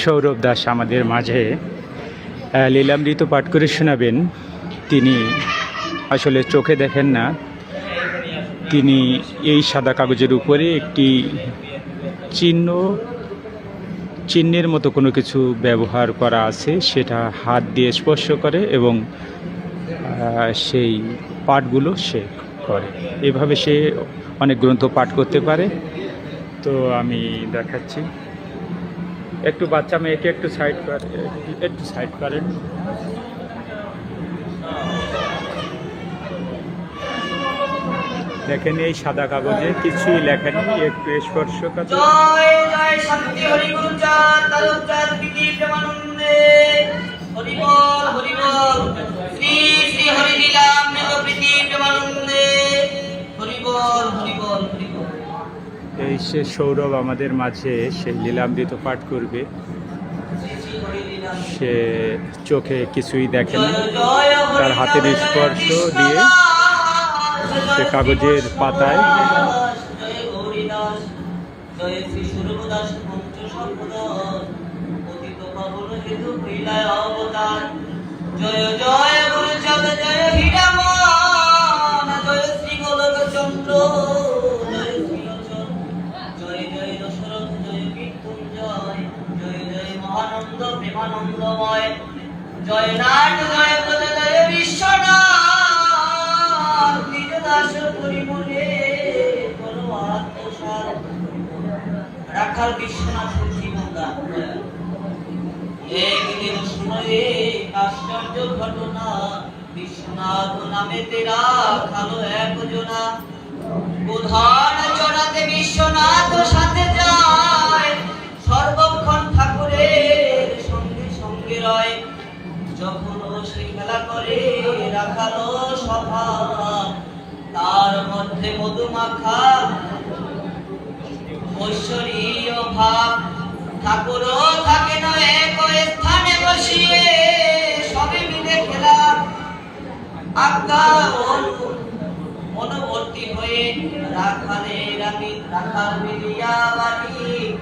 সৌরভ দাস আমাদের মাঝে লীলামৃত পাঠ করে শোনাবেন। তিনি আসলে চোখে দেখেন না। তিনি এই সাদা কাগজের উপরে একটি চিহ্ন, চিহ্নের মতো কোনো কিছু ব্যবহার করা আছে, সেটা হাত দিয়ে স্পর্শ করে এবং সেই পাঠগুলো সে করে। এভাবে সে অনেক গ্রন্থ পাঠ করতে পারে। তো আমি দেখাচ্ছি। একটু বাচ্চা মেয়েকে একটু সাইড একটু সাইড করেন। দেখেন এই সাদা কাগজে কিছুই লেখেনি একটু স্পর্শ কাছে এই সে সৌরভ আমাদের মাঝে সে লীলামৃত পাঠ করবে। সে চোখে কিছুই দেখে না। তার হাতের স্পর্শ দিয়ে সে কাগজের পাতায় জয় জয় জয় জয় জয় শ্রী চন্দ্র প্রেমানন্দময় জয় নাট, জয় জয় বিশ্বনাথ। নিজ করো আত্মসার রাখাল জীবন দান একদিন শুনে আশ্চর্য ঘটনা, বিশ্বনাথ নামে তেরা, খালো এক জনা। প্রধান চড়াতে বিশ্বনাথ সঙ্গে যখন সে খেলা করে রাখালো সভা, তার মধ্যে মধুমাখা, ঐশ্বরীয় ভাব ঠাকুর থাকে না এক স্থানে বসিয়ে, সবে মিলে খেলা। আজ্ঞা অনু- মনোবর্তী হয়ে রাখালে রাখি রাখাল মিলিয়া বাড়ি।